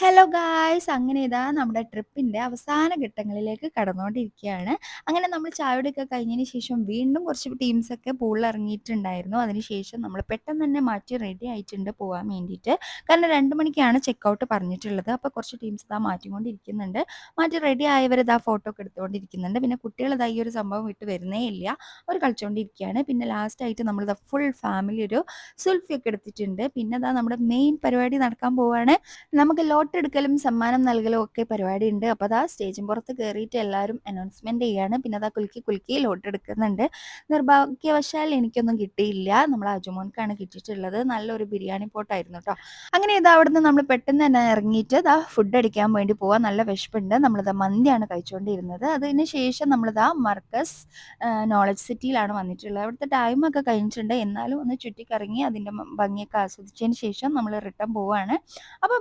Hello guys അങ്ങനെ ഇതാ നമ്മുടെ ട്രിപ്പിന്റെ അവസാന ഘട്ടങ്ങളിലേക്ക് കടന്നുകൊണ്ടിരിക്കുകയാണ്. അങ്ങനെ നമ്മൾ ചായയുടെയൊക്കെ കഴിഞ്ഞതിന് ശേഷം വീണ്ടും കുറച്ച് ടീംസൊക്കെ പൂളിൽ ഇറങ്ങിയിട്ടുണ്ടായിരുന്നു. അതിനുശേഷം നമ്മൾ പെട്ടെന്ന് തന്നെ മാറ്റി റെഡി ആയിട്ടുണ്ട് പോകാൻ വേണ്ടിയിട്ട്. കാരണം രണ്ട് മണിക്കാണ് ചെക്കൗട്ട് പറഞ്ഞിട്ടുള്ളത്. അപ്പോൾ കുറച്ച് ടീംസ് ഇതാ മാറ്റിക്കൊണ്ടിരിക്കുന്നുണ്ട്. മാറ്റി റെഡി ആയവർ ഇതാ ഫോട്ടോ ഒക്കെ എടുത്തുകൊണ്ടിരിക്കുന്നുണ്ട്. പിന്നെ കുട്ടികൾ ഇതാ ഈ ഒരു സംഭവം വിട്ട് വരുന്നേ ഇല്ല. അവർ കളിച്ചുകൊണ്ടിരിക്കുകയാണ് പിന്നെ ലാസ്റ്റായിട്ട് നമ്മളിതാ ഫുൾ ഫാമിലി ഒരു സെൽഫി ഒക്കെ എടുത്തിട്ടുണ്ട്. പിന്നെ ഇതാ നമ്മുടെ മെയിൻ പരിപാടി നടക്കാൻ പോവുകയാണ് നമുക്ക് ലോട്ട് എടുക്കലും സമ്മാനം നൽകലും ഒക്കെ പരിപാടി ഉണ്ട് അപ്പോൾ അതാ സ്റ്റേജിൻ പുറത്ത് കയറിയിട്ട് എല്ലാവരും അനൗൺസ്മെന്റ് ചെയ്യാണ്. പിന്നെ അതാ കുലുക്കി കുലുക്കി ലോട്ട് എടുക്കുന്നുണ്ട്. നിർഭാഗ്യവശാൽ എനിക്കൊന്നും കിട്ടിയില്ല. നമ്മൾ അജുമോൻക്കാണ് കിട്ടിയിട്ടുള്ളത്. നല്ലൊരു ബിരിയാണി പോട്ടായിരുന്നു കേട്ടോ അങ്ങനെ ഇതാ അവിടുന്ന് നമ്മൾ പെട്ടെന്ന് തന്നെ ഇറങ്ങിയിട്ട് ഇതാ ഫുഡ് അടിക്കാൻ വേണ്ടി പോവാൻ നല്ല വിശപ്പുണ്ട്. നമ്മളിതാ മന്തിയാണ് കഴിച്ചുകൊണ്ടിരുന്നത് അതിന് ശേഷം നമ്മളിതാ മർക്കസ് നോളജ് സിറ്റിയിലാണ് വന്നിട്ടുള്ളത്. അവിടുത്തെ ടൈം ഒക്കെ കഴിഞ്ഞിട്ടുണ്ട്. എന്നാലും ഒന്ന് ചുറ്റിക്കറങ്ങി അതിന്റെ ഭംഗിയൊക്കെ ആസ്വദിച്ചതിന് ശേഷം നമ്മൾ റിട്ടേൺ പോവാണ്. അപ്പോൾ